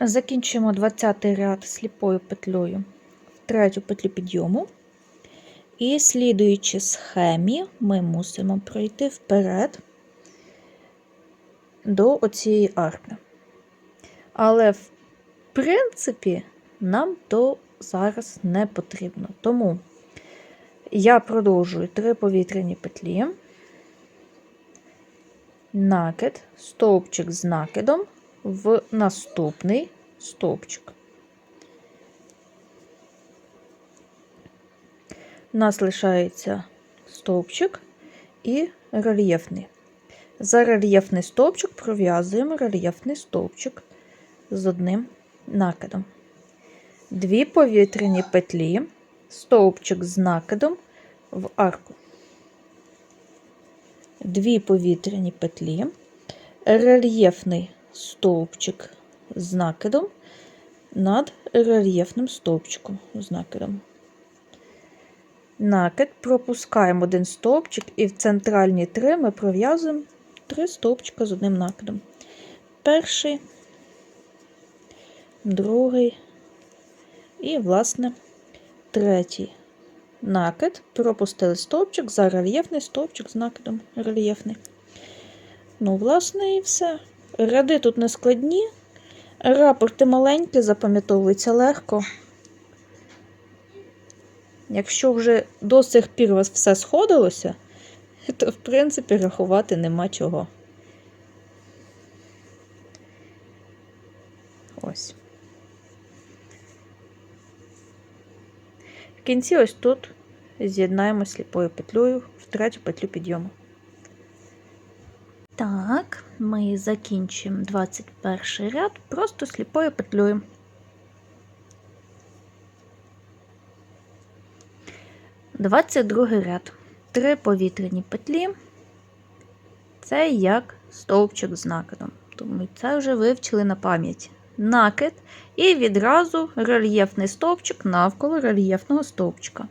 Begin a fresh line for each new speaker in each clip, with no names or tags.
Закінчуємо 20 ряд сліпою петлею в третю петлю підйому. І слідуючи схемі, ми мусимо пройти вперед до оцієї арки. Але, в принципі, нам то зараз не потрібно. Тому я продовжую три повітряні петлі, накид, стовпчик з накидом в наступний стовпчик. У нас лишається стовпчик і рельєфний. За рельєфний стовпчик пров'язуємо рельєфний стовпчик з одним накидом. Дві повітряні петлі, стовпчик з накидом в арку. Дві повітряні петлі, рельєфний стовпчик з накидом над рельєфним стовпчиком з накидом. Накид пропускаємо один стовпчик, і в центральні три ми пров'язуємо три стовпчика з одним накидом. Перший, другий і, власне, третій накид. Пропустили стовпчик за рельєфний стовпчик з накидом рельєфний. Ну, власне, і все. Ряди тут не складні. Рапорти маленькі, запам'ятовуються легко. Якщо вже до сих пір у вас все сходилося, то, в принципі, рахувати нема чого. Ось. В кінці ось тут з'єднаємо сліпою петлею в третю петлю підйому. Так, ми закінчимо 21 ряд просто сліпою петлею. Двадцять другий ряд. Три повітряні петлі. Це як стовпчик з накидом. Тому це вже вивчили на пам'ять. Накид і відразу рельєфний стовпчик навколо рельєфного стовпчика.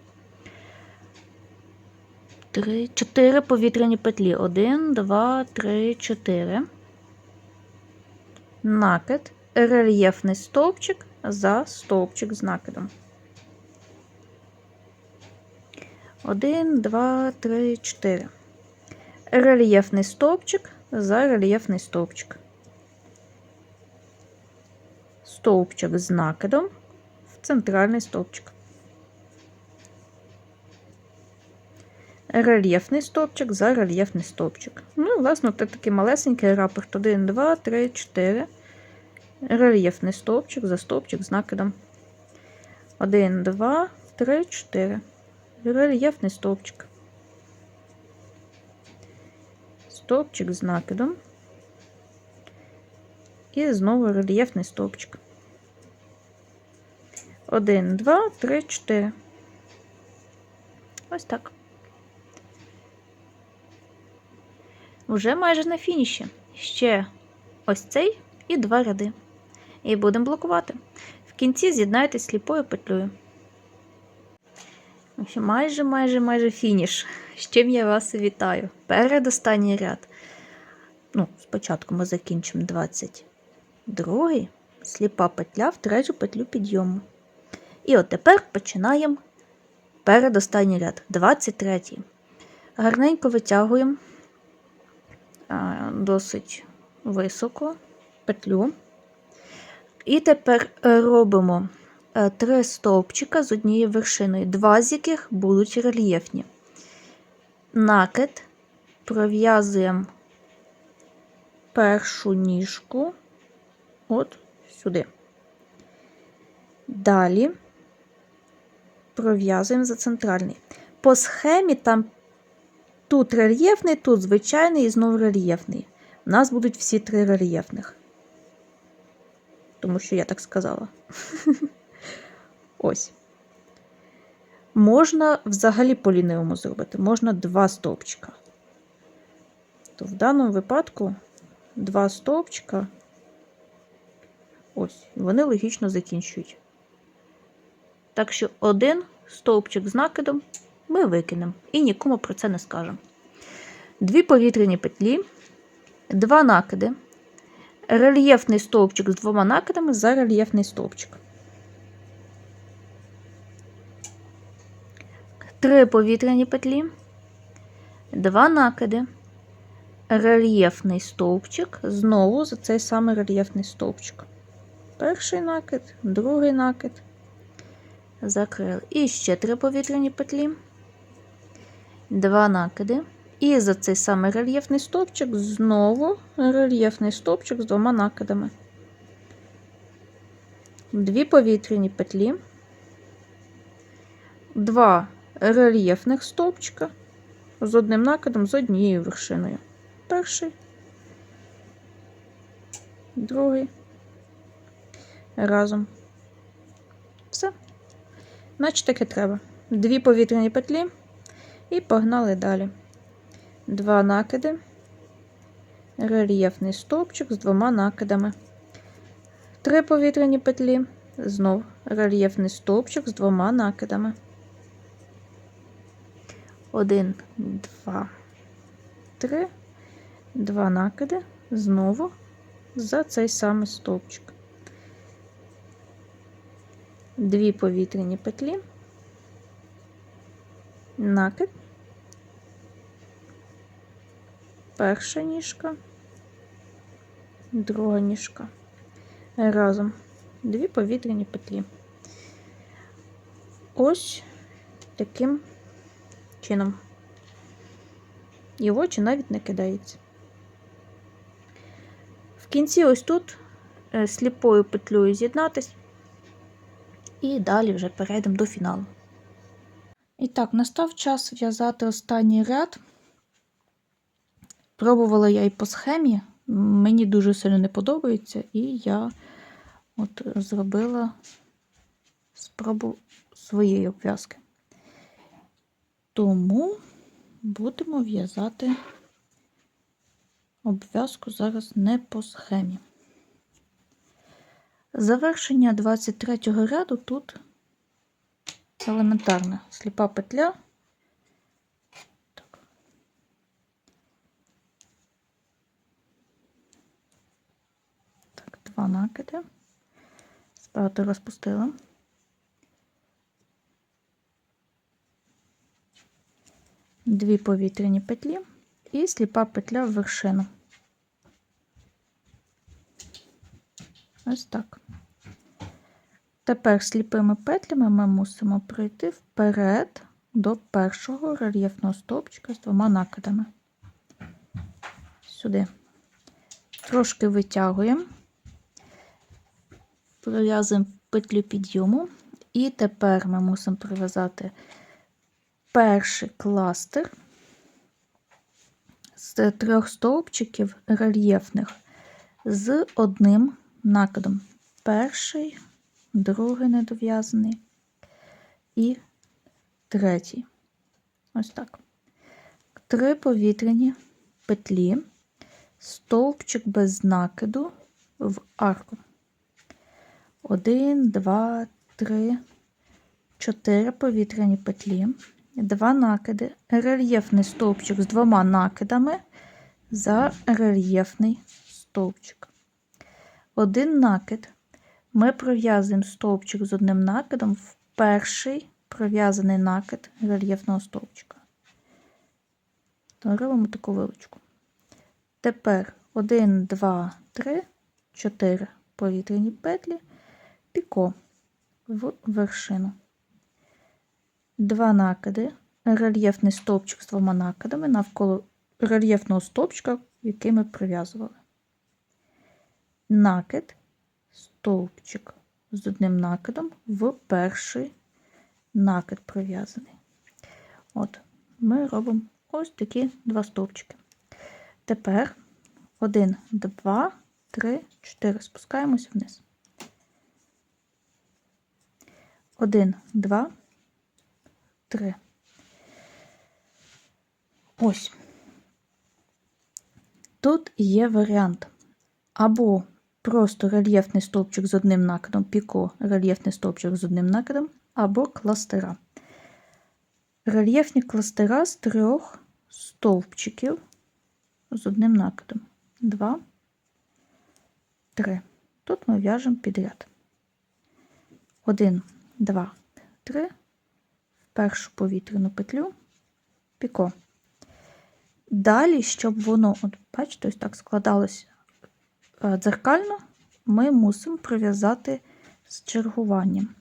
Три, чотири повітряні петлі. Один, два, три, чотири. Накид, рельєфний стовпчик за стовпчик з накидом. Один, два, три, чотири. Рельєфний стовпчик за рельєфний стовпчик. Стовпчик з накидом в центральний стовпчик. Рельєфний стовпчик за рельєфний стовпчик. Ну, власне, це такий малесенький рапорт. 1, 2, 3, 4. Рельєфний стовпчик за стовпчик з накидом. 1, 2, 3, 4. Рельєфний стовпчик. Стовпчик з накидом. І знову рельєфний стовпчик. 1, 2, 3, 4. Ось так. Уже майже на фініші. Ще ось цей і два ряди. І будемо блокувати. В кінці з'єднайтесь сліпою петлею. Майже, майже, майже фініш. З чим я вас вітаю. Передостанній ряд. Ну, спочатку ми закінчимо 22 сліпа петля в третю петлю підйому. І от тепер починаємо передостанній ряд, 23. Гарненько витягуємо досить високо петлю. І тепер робимо три стовпчика з однією вершиною, два з яких будуть рельєфні. Накид пров'язуємо першу ніжку от сюди. Далі пров'язуємо за центральний. По схемі там тут рельєфний, тут звичайний і знову рельєфний. У нас будуть всі три рельєфних. Тому що я так сказала. Ось. Можна взагалі по лінивому зробити, можна два стовпчика. То в даному випадку два стовпчика, ось, вони логічно закінчують. Так що один стовпчик з накидом ми викинемо і нікому про це не скажемо. Дві повітряні петлі, два накиди, рельєфний стовпчик з двома накидами за рельєфний стовпчик. Три повітряні петлі, два накиди, рельєфний стовпчик, знову за цей самий рельєфний стовпчик. Перший накид, другий накид, закрили. І ще три повітряні петлі, два накиди. І за цей самий рельєфний стовпчик знову рельєфний стовпчик з двома накидами. Дві повітряні петлі, два рельєфних стовпчика з одним накидом з однією вершиною. Перший, другий. Разом. Все. Значить, таке треба. Дві повітряні петлі і погнали далі. Два накиди, рельєфний стовпчик з двома накидами. Три повітряні петлі, знов рельєфний стовпчик з двома накидами. Один, два, три, два накиди, знову за цей самий стовпчик. Дві повітряні петлі, накид. перша ніжка, друга ніжка. Разом дві повітряні петлі. Ось таким чином. І в очі навіть не кидається. В кінці ось тут е, сліпою петлею з'єднатись, і далі вже перейдемо до фіналу. І так, настав час в'язати останній ряд. Пробувала я і по схемі, мені дуже сильно не подобається, і я от зробила спробу своєї обв'язки. Тому будемо в'язати обв'язку зараз не по схемі. Завершення 23 ряду тут елементарна сліпа петля. Так, два накиди. Справді розпустила. Дві повітряні петлі і сліпа петля в вершину. Ось так. Тепер сліпими петлями ми мусимо пройти вперед до першого рельєфного стовпчика з двома накидами. Сюди. Трошки витягуємо пров'язуємо петлю підйому, і тепер ми мусимо прив'язати перший кластер з трьох стовпчиків рельєфних з одним накидом. Перший, другий недов'язаний і третій. Ось так. Три повітряні петлі, стовпчик без накиду в арку. Один, два, три, чотири повітряні петлі, два накиди, рельєфний стовпчик з двома накидами за рельєфний стовпчик. Один накид. Ми пров'язуємо стовпчик з одним накидом в перший пров'язаний накид рельєфного стовпчика. Робимо таку вилочку. Тепер 1, 2, 3, 4 повітряні петлі піко в вершину. Два накиди, рельєфний стовпчик з двома накидами навколо рельєфного стовпчика, який ми прив'язували. Накид, стовпчик з одним накидом в перший накид прив'язаний. От, ми робимо ось такі два стовпчики. Тепер 1, 2, 3, 4. Спускаємося вниз. Один, два, три. Ось. Тут є варіант. Або просто рельєфний стовпчик з одним накидом, піко, рельєфний стовпчик з одним накидом, або кластера. Рельєфні кластера з трьох стовпчиків з одним накидом. Два, 3. Тут ми в'яжемо підряд. 1, 2, 3. В першу повітряну петлю піко. Далі, щоб воно, от бачите, ось так складалося дзеркально, ми мусимо прив'язати з чергуванням.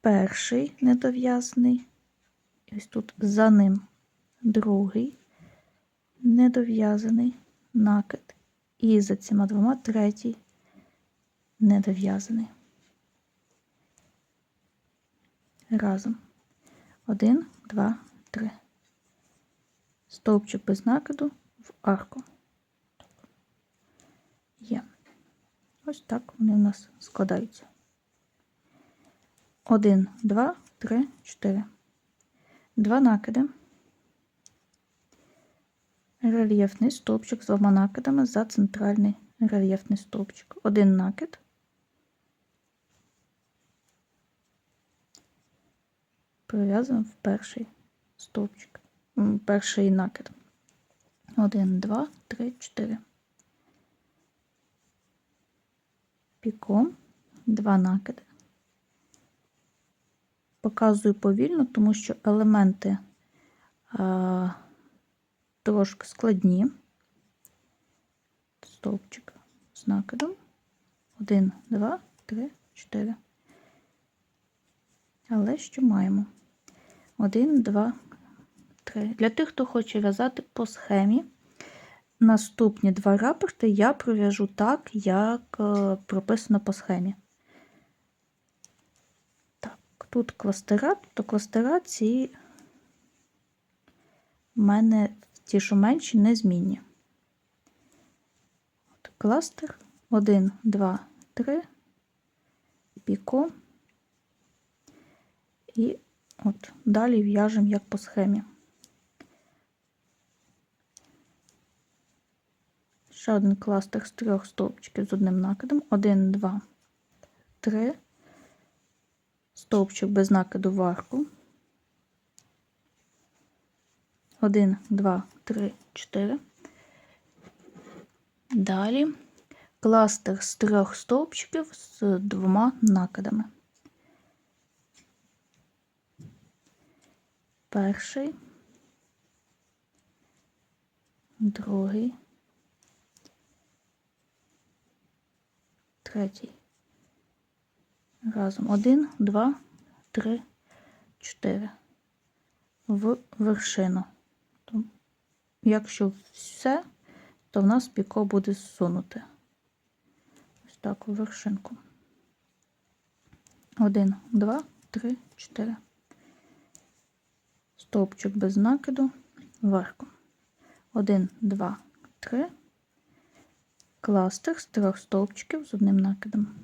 Перший недов'язаний, ось тут за ним другий недов'язаний накид. І за цими двома третій недов'язаний. Разом. Один, два, три. Стовпчик без накиду в арку. Є. Ось так вони у нас складаються. Один, два, три, чотири. Два накиди. Рельєфний стовпчик з двома накидами за центральний рельєфний стовпчик. Один накид. Прив'язуємо в перший стовпчик. Перший накид. Один, два, три, чотири. Піком. Два накиди. Показую повільно, тому що елементи а, трошки складні. Стовпчик з накидом. Один, два, три, чотири. Але що маємо? Один, два, три. Для тих, хто хоче в'язати по схемі, наступні два рапорти я пров'яжу так, як е, прописано по схемі. Так, тут кластера, то кластера ці в мене ті, що менші, незмінні. От кластер 1, 2, 3, піко. І от далі в'яжемо як по схемі. Ще один кластер з трьох стовпчиків з одним накидом. 1, 2, 3. Стовпчик без накиду в арку. 1, 2, 3, 4. Далі кластер з трьох стовпчиків з двома накидами. Перший, другий, третій. Разом один, два, три, чотири. В вершину. Якщо все, то в нас піко буде зсунути. Ось так у вершинку. Один, два, три, чотири. Стовпчик без накиду вверху. Один, два, три. Кластер з трьох стовпчиків з одним накидом.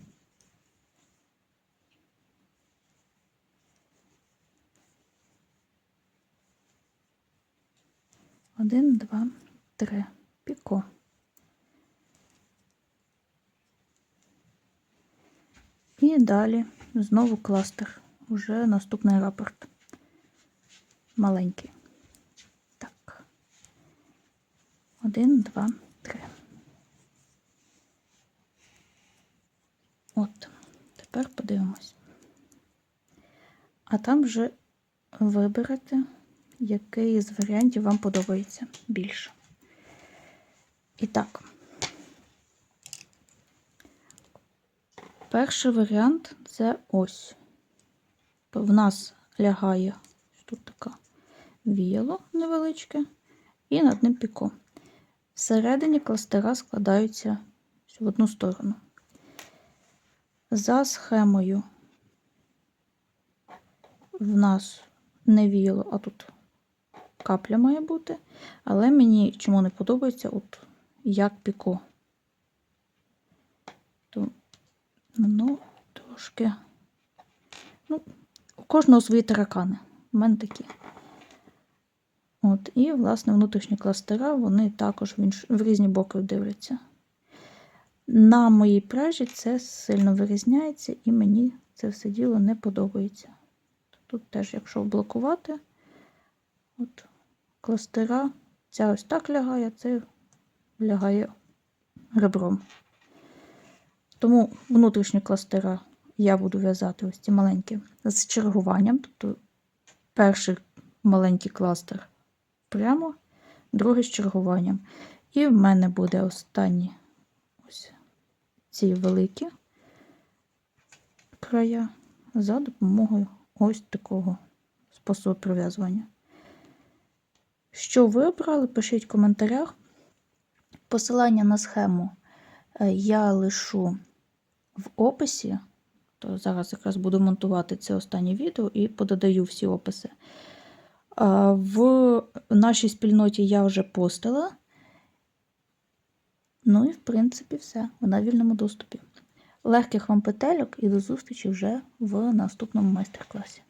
Один, два, три. Піко. І далі знову кластер. Уже наступний рапорт. Маленький. Так. Один, два, три. От. Тепер подивимось. А там вже виберете, який з варіантів вам подобається більше. І так. Перший варіант це ось. В нас лягає тут така віяло невеличке, і над ним піко. Всередині кластера складаються в одну сторону. За схемою в нас не віяло, а тут капля має бути. Але мені чому не подобається, от як піко. То ну, трошки. Ну, у кожного свої таракани. У мене такі. От, І, власне, внутрішні кластера, вони також в, інш... в різні боки дивляться. На моїй пряжі це сильно вирізняється, і мені це все діло не подобається. Тут теж, якщо блокувати, от кластера, ця ось так лягає, це лягає ребром. Тому внутрішні кластера я буду в'язати ось ці маленькі з чергуванням. Тобто перший маленький кластер прямо, другий з чергуванням. І в мене буде останні ось ці великі края за допомогою ось такого способу прив'язування. Що ви обрали, пишіть в коментарях. Посилання на схему е, я лишу в описі. То зараз якраз буду монтувати це останнє відео і пододаю всі описи. В нашій спільноті я вже постила. Ну і, в принципі, все. В вільному доступі. Легких вам петельок і до зустрічі вже в наступному майстер-класі.